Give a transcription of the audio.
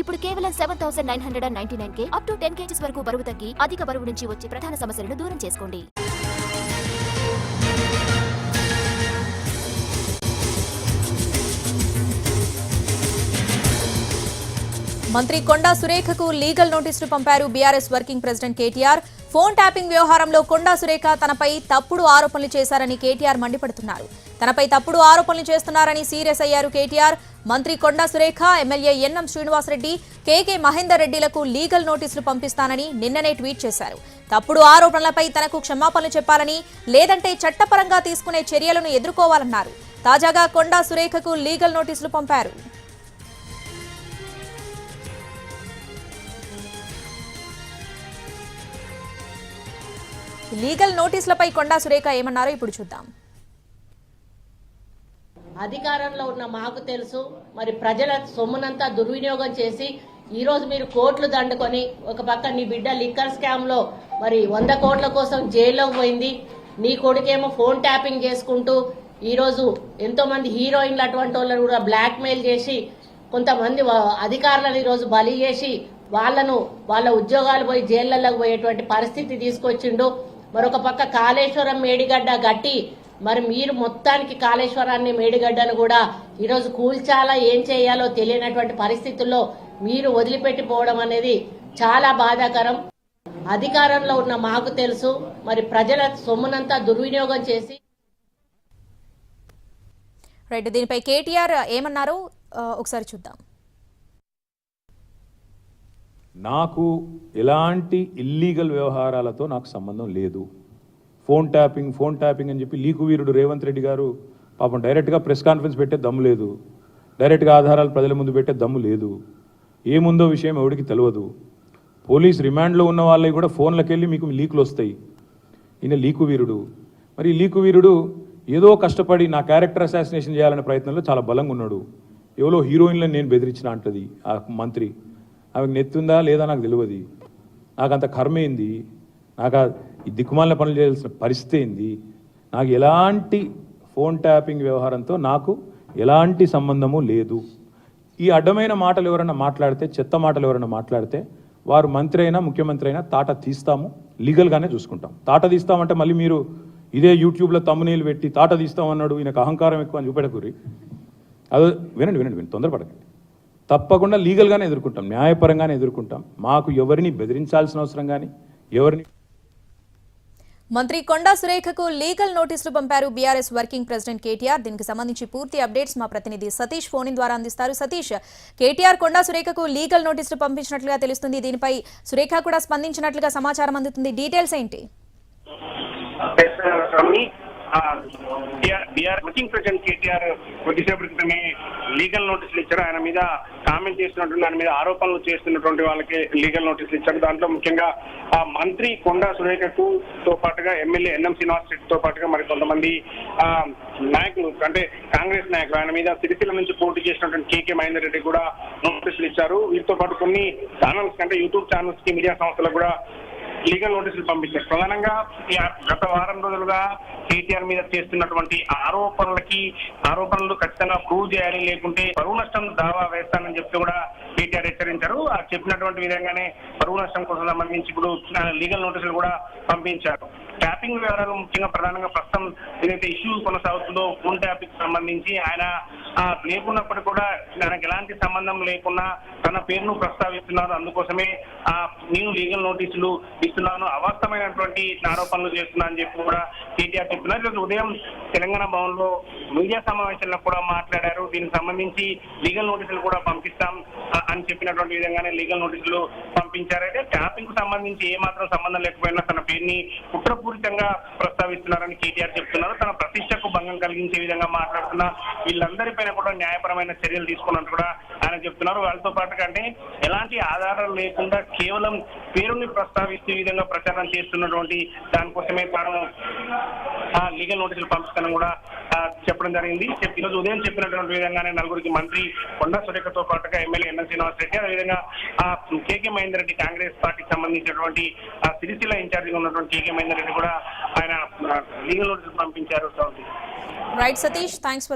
ఇప్పుడు కేవలం seven thousand nine hundred ninety nine K up to ten kgs వరకు బరువు తగ్గి అధిక బరువు నుంచి వచ్చే ప్రధాన సమస్యలను దూరం చేసుకోండి. మంత్రి కొండా సురేఖకు లీగల్ నోటీసులు పంపారు BRS working president KTR. Phone tapping వ్యవహారంలో కొండా సురేఖ తనపై తప్పుడు ఆరోపణలు చేశారని కేటీఆర్ మండిపడుతున్నారు. తనపై తప్పుడు ఆరోపణలు చేస్తున్నారని సీరియస్ అయ్యారు కేటీఆర్. మంత్రి కొండా సురేఖ ఎమ్మెల్యే ఎన్ఎం శ్రీనివాసరెడ్డి కేకే మహేందర్ రెడ్డిలకు లీగల్ నోటీసులు పంపిస్తానని నిన్ననే ట్వీట్ చేశారు. తప్పుడు ఆరోపణలపై తనకు క్షమాపణలు చెప్పాలని లేదంటే చట్టపరంగా తీసుకునే చర్యలను ఎదుర్కోవాలన్నారు. తాజాగా కొండా సురేఖకు లీగల్ నోటీసులు పంపారు. లీగల్ నోటీసులపై కొండా సురేఖ ఏమన్నారో ఇప్పుడు చూద్దాం. అధికారంలో ఉన్న మాకు తెలుసు. మరి ప్రజల సొమ్మునంతా దుర్వినియోగం చేసి ఈ రోజు మీరు కోట్లు దండుకొని ఒక పక్క నీ బిడ్డ లిక్కర్ స్కామ్లో మరి వంద కోట్ల కోసం జైల్లోకి పోయింది. నీ కొడుకేమో ఫోన్ ట్యాపింగ్ చేసుకుంటూ ఈ రోజు ఎంతో మంది హీరోయిన్లు అటువంటి వాళ్ళని కూడా బ్లాక్ మెయిల్ చేసి కొంతమంది అధికారులను ఈరోజు బలి చేసి వాళ్ళను వాళ్ళ ఉద్యోగాలు పోయి జైళ్ళలోకి పోయేటువంటి పరిస్థితి తీసుకొచ్చిండు. మరొక పక్క కాళేశ్వరం మేడిగడ్డ గట్టి మరి మీరు మొత్తానికి కాళేశ్వరాన్ని మేడిగడ్డను కూడా ఈరోజు కూల్చాలా ఏం చేయాలో తెలియనటువంటి పరిస్థితుల్లో మీరు వదిలిపెట్టిపోవడం అనేది చాలా బాధాకరం. అధికారంలో ఉన్న మాకు తెలుసు. మరి ప్రజల సొమ్మునంతా దుర్వినియోగం చేసి రైట్ దీనిపై కేటీఆర్ ఏమన్నారో? ఒకసారి చూద్దాం. నాకు ఎలాంటి ఇల్లీగల్ వ్యవహారాలతో నాకు సంబంధం లేదు. ఫోన్ ట్యాపింగ్ ఫోన్ ట్యాపింగ్ అని చెప్పి లీకు వీరుడు రేవంత్ రెడ్డి గారు పాపం డైరెక్ట్గా ప్రెస్ కాన్ఫరెన్స్ పెట్టే దమ్ము లేదు. డైరెక్ట్గా ఆధారాలు ప్రజల ముందు పెట్టే దమ్ము లేదు. ఏముందో విషయం ఎవడికి తెలియదు పోలీస్ రిమాండ్లో ఉన్న వాళ్ళకి కూడా ఫోన్లకు వెళ్ళి మీకు లీకులు వస్తాయి ఈయన లీకు వీరుడు. మరి లీకు వీరుడు ఏదో కష్టపడి నా క్యారెక్టర్ అసాసినేషన్ చేయాలనే ప్రయత్నంలో చాలా బలంగా ఉన్నాడు. ఎవరో హీరోయిన్లను నేను బెదిరించిన అంటది ఆ మంత్రి. ఆమెకు నెత్తుందా లేదా నాకు తెలియదు నాకు అంత కర్మేంది నాకు ఈ దిక్కుమాలిన పనులు చేయాల్సిన పరిస్థితి ఏంది? నాకు ఎలాంటి ఫోన్ ట్యాపింగ్ వ్యవహారంతో నాకు ఎలాంటి సంబంధము లేదు. ఈ అడ్డమైన మాటలు ఎవరైనా మాట్లాడితే చెత్త మాటలు ఎవరైనా మాట్లాడితే వారు మంత్రి అయినా ముఖ్యమంత్రి అయినా తాట తీస్తాము లీగల్గానే చూసుకుంటాం. తాట తీస్తామంటే మళ్ళీ మీరు ఇదే యూట్యూబ్లో తమ్మునీళ్ళు పెట్టి తాట తీస్తామన్నాడు ఈయనకు అహంకారం ఎక్కువ అని చూపెడకూరి. అదో వినండి వినండి వినండి తొందరపడకండి. తప్పకుండా లీగల్గానే ఎదుర్కొంటాం న్యాయపరంగానే ఎదుర్కొంటాం. మాకు ఎవరిని బెదిరించాల్సిన అవసరం కానీ ఎవరిని మంత్రి కొండా సురేఖకు లీగల్ నోటీసులు పంపారు బీఆర్ఎస్ వర్కింగ్ ప్రెసిడెంట్ కేటీఆర్. దీనికి సంబంధించి పూర్తి అప్డేట్స్ మా ప్రతినిధి సతీష్ ఫోన్ ద్వారా అందిస్తారు. సతీష్ కేటీఆర్ కొండా సురేఖకు లీగల్ నోటీసులు పంపించినట్లుగా తెలుస్తుంది. దీనిపై సురేఖ కూడా స్పందించినట్లుగా సమాచారం అందుతుంది. డీటెయిల్స్ ఏంటి? బీఆర్ వర్కింగ్ ప్రెసిడెంట్ కేటీఆర్ కొద్దిసేపటి క్రితమే లీగల్ నోటీసులు ఇచ్చారు. ఆయన మీద కామెంట్ చేస్తున్నటువంటి ఆయన మీద ఆరోపణలు చేస్తున్నటువంటి వాళ్ళకి లీగల్ నోటీసులు ఇచ్చారు. దాంట్లో ముఖ్యంగా ఆ మంత్రి కొండా సురేఖకు తో పాటుగా ఎమ్మెల్యే ఎన్ఎం శ్రీనివాస్ రెడ్డితో పాటుగా మరి కొంతమంది ఆ నాయకులు అంటే కాంగ్రెస్ నాయకులు ఆయన మీద సిరిసిల్ల నుంచి పోటీ చేసినటువంటి కేకే మహేందర్ రెడ్డి కూడా నోటీసులు ఇచ్చారు. వీటితో పాటు కొన్ని ఛానల్స్ అంటే యూట్యూబ్ ఛానల్స్కి మీడియా సంస్థలకు కూడా లీగల్ నోటీసులు పంపించారు. ప్రధానంగా గత వారం రోజులుగా కేటీఆర్ మీద చేస్తున్నటువంటి ఆరోపణలకి ఆరోపణలు ఖచ్చితంగా ప్రూవ్ చేయాలి లేకుంటే పరువు నష్టం దావా వేస్తానని చెప్తే కూడా కేటీఆర్ హెచ్చరించారు. ఆ చెప్పినటువంటి విధంగానే పరువు నష్టం కోసం సంబంధించి ఇప్పుడు లీగల్ నోటీసులు కూడా పంపించారు. ట్యాపింగ్ వివరాలు ముఖ్యంగా ప్రధానంగా ప్రస్తుతం ఏదైతే ఇష్యూ కొనసాగుతుందో ఫోన్ ట్యాపింగ్ సంబంధించి ఆయన లేకున్నప్పటికీ కూడా ఆయనకు ఎలాంటి సంబంధం లేకున్నా తన పేరును ప్రస్తావిస్తున్నారు. అందుకోసమే ఆ, నేను లీగల్ నోటీసులు ఇస్తున్నాను. అవాస్తవమైనటువంటి ఆరోపణలు చేస్తున్నా అని చెప్పి కూడా కేటీఆర్ చెప్తున్నారు. ఈరోజు ఉదయం తెలంగాణ భవన్లో మీడియా సమావేశంలో కూడా మాట్లాడారు. దీనికి సంబంధించి లీగల్ నోటీసులు కూడా పంపిస్తాం అని చెప్పినటువంటి విధంగానే లీగల్ నోటీసులు పంపించారైతే ట్యాపింగ్కు సంబంధించి ఏ మాత్రం సంబంధం లేకపోయినా తన పేరుని కుట్రపూరితంగా ప్రస్తావిస్తున్నారని కేటీఆర్ చెప్తున్నారు. తన ప్రతిష్టకు భంగం కలిగించే విధంగా మాట్లాడుతున్న వీళ్ళందరిపైన కూడా న్యాయపరమైన చర్యలు తీసుకున్నట్టు కూడా అని చెప్తున్నారు. వాళ్ళతో పాటు కంటే ఎలాంటి ఆధారాలు లేకుండా కేవలం పేరుని ప్రస్తావిస్తూ విధంగా ప్రచారం చేస్తున్నటువంటి దానికోసమే తాను ఆ లీగల్ నోటీసులు పంపిస్తానని కూడా చెప్పడం జరిగింది. చెప్- ఈరోజు ఉదయం చెప్పినటువంటి విధంగానే నలుగురికి మంత్రి కొండా సురేఖతో పాటుగా ఎమ్మెల్యే ఎన్ఎన్ శ్రీనివాస్ రెడ్డి అదేవిధంగా ఆ, కేకే మహేందర్ రెడ్డి కాంగ్రెస్ పార్టీకి సంబంధించినటువంటి ఆ, సిరిసిల్ల ఇన్ఛార్జిగా ఉన్నటువంటి కేకే మహేందర్ రెడ్డి కూడా ఆయన లీగల్ నోటీసులు పంపించారు. Right Satish thanks